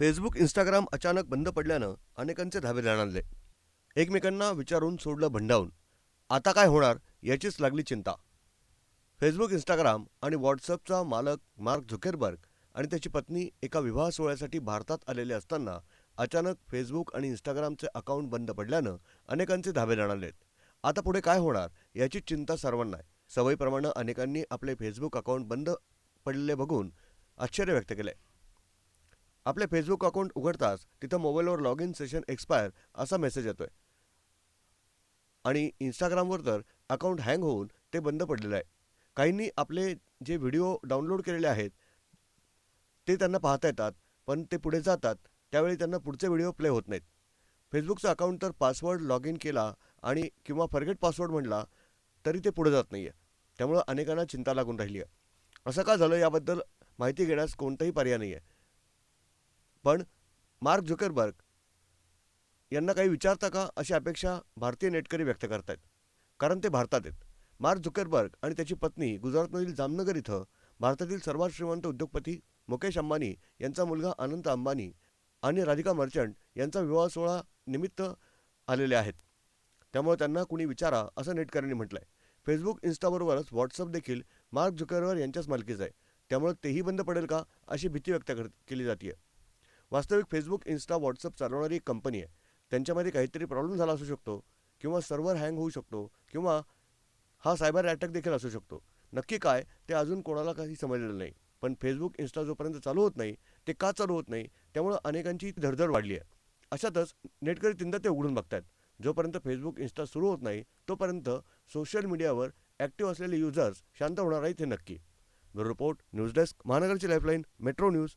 Facebook Instagram अचानक बंद पडल्यानं अनेकांचे धावे जाणारले एकमेकांना विचारून सोडलं भंडावून. आता काय होणार याचीच लागली चिंता. फेसबुक इंस्टाग्राम आणि व्हॉट्सअपचा मालक मार्क झुकेरबर्ग आणि त्याची पत्नी एका विवाह सोहळ्यासाठी भारतात आलेले असताना अचानक फेसबुक आणि इंस्टाग्रामचे अकाउंट बंद पडल्यानं अनेकांचे धाबे जाणारलेत आता पुढे काय होणार याची चिंता सर्वांना आहे सवयीप्रमाणे अनेकांनी आपले फेसबुक अकाउंट बंद पडलेले बघून आश्चर्य व्यक्त केले आपले फेसबुक अकाउंट उघडताच तिथं मोबाईलवर लॉग इन सेशन एक्सपायर असा मेसेज येतोय. आणि इंस्टाग्रामवर तर अकाउंट हँग होऊन ते बंद पडलेलं आहे. काहींनी आपले जे व्हिडिओ डाउनलोड केलेले आहेत ते त्यांना पाहता येतात पण ते पुढे जातात त्यावेळी त्यांना पुढचे व्हिडिओ प्ले होत नाहीत. फेसबुकचं अकाउंट तर पासवर्ड लॉग इन केला आणि किंवा फॉरगेट पासवर्ड म्हणला तरी ते पुढे जात नाही आहे त्यामुळं अनेकांना चिंता लागून राहिली आहे असं का झालं याबद्दल माहिती घेण्यास कोणताही पर्याय नाही आहे पण मार्क झुकरबर्ग यांना काही विचारता का अशी अपेक्षा भारतीय नेटकरी व्यक्त करतायत? कारण ते भारतात आहेत. मार्क झुकरबर्ग आणि त्याची पत्नी गुजरातमधील जामनगर इथं भारतातील सर्वात श्रीमंत उद्योगपती मुकेश अंबानी यांचा मुलगा अनंत अंबानी आणि राधिका मर्चंट यांचा विवाह सोहळा निमित्त आलेले आहेत. त्यामुळे त्यांना कुणी विचारा असं नेटकऱ्यांनी आहे फेसबुक इन्स्टाबरोबरच व्हॉट्सअप देखील मार्क झुकरवर यांच्याच मालकीचं आहे. त्यामुळे तेही बंद पडेल का अशी भीती व्यक्त कर केली जाते वास्तविक फेसबुक इन्स्टा व्हॉट्सअप चालवणारी एक कंपनी आहे. त्यांच्यामध्ये काहीतरी प्रॉब्लेम झाला असू शकतो किंवा सर्व्हर हँग होऊ शकतो किंवा हा सायबर अटॅक देखील असू शकतो. नक्की काय ते अजून कोणाला काही समजलेलं नाही. पण फेसबुक इन्स्टा जोपर्यंत चालू होत नाही ते का चालू होत नाही त्यामुळं अनेकांची धडधड वाढली आहे. अशातच नेटकरी तीनदा ते उघडून बघतात जोपर्यंत फेसबुक इन्स्टा सुरू होत नाही तोपर्यंत सोशल मीडियावर ॲक्टिव्ह असलेले युजर्स शांत होणार आहेत हे नक्की. ब्युरो रिपोर्ट न्यूज डेस्क महानगरची लाईफलाईन मेट्रो न्यूज